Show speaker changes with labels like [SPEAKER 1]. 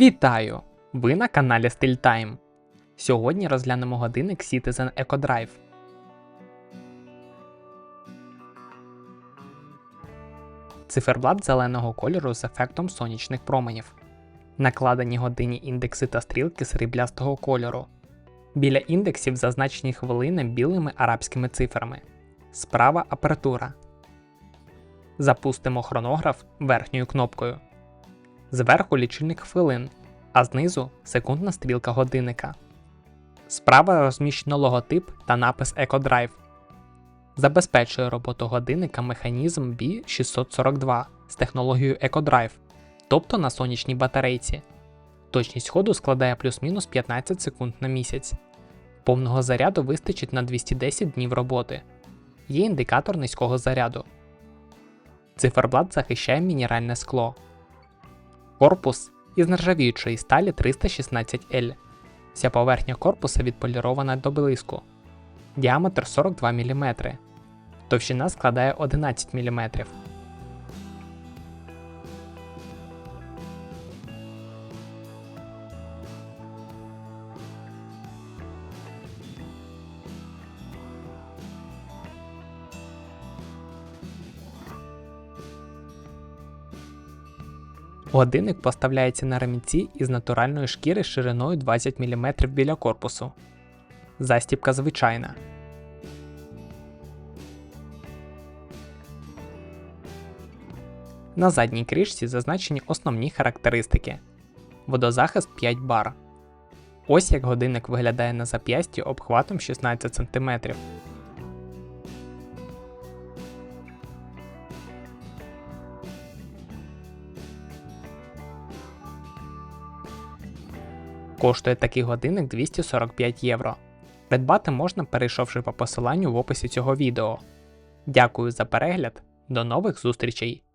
[SPEAKER 1] Вітаю! Ви на каналі StillTime. Сьогодні розглянемо годинник Citizen EcoDrive. Циферблат зеленого кольору з ефектом сонячних променів. Накладені годині індекси та стрілки сріблястого кольору. Біля індексів зазначені хвилини білими арабськими цифрами. Справа апертура. Запустимо хронограф верхньою кнопкою. Зверху лічильник хвилин, а знизу секундна стрілка годинника. Справа розміщено логотип та напис EcoDrive. Забезпечує роботу годинника механізм B642 з технологією EcoDrive, тобто на сонячній батарейці. Точність ходу складає плюс-мінус 15 секунд на місяць. Повного заряду вистачить на 210 днів роботи. Є індикатор низького заряду. Циферблат захищає мінеральне скло. Корпус із нержавіючої сталі 316L. Вся поверхня корпуса відполірована до блиску. Діаметр 42 мм. Товщина складає 11 мм. Годинник поставляється на ремінці із натуральної шкіри шириною 20 мм біля корпусу. Застібка звичайна. На задній кришці зазначені основні характеристики. Водозахист 5 бар. Ось як годинник виглядає на зап'ясті обхватом 16 см. Коштує такий годинник 245 євро. Придбати можна, перейшовши по посиланню в описі цього відео. Дякую за перегляд, до нових зустрічей!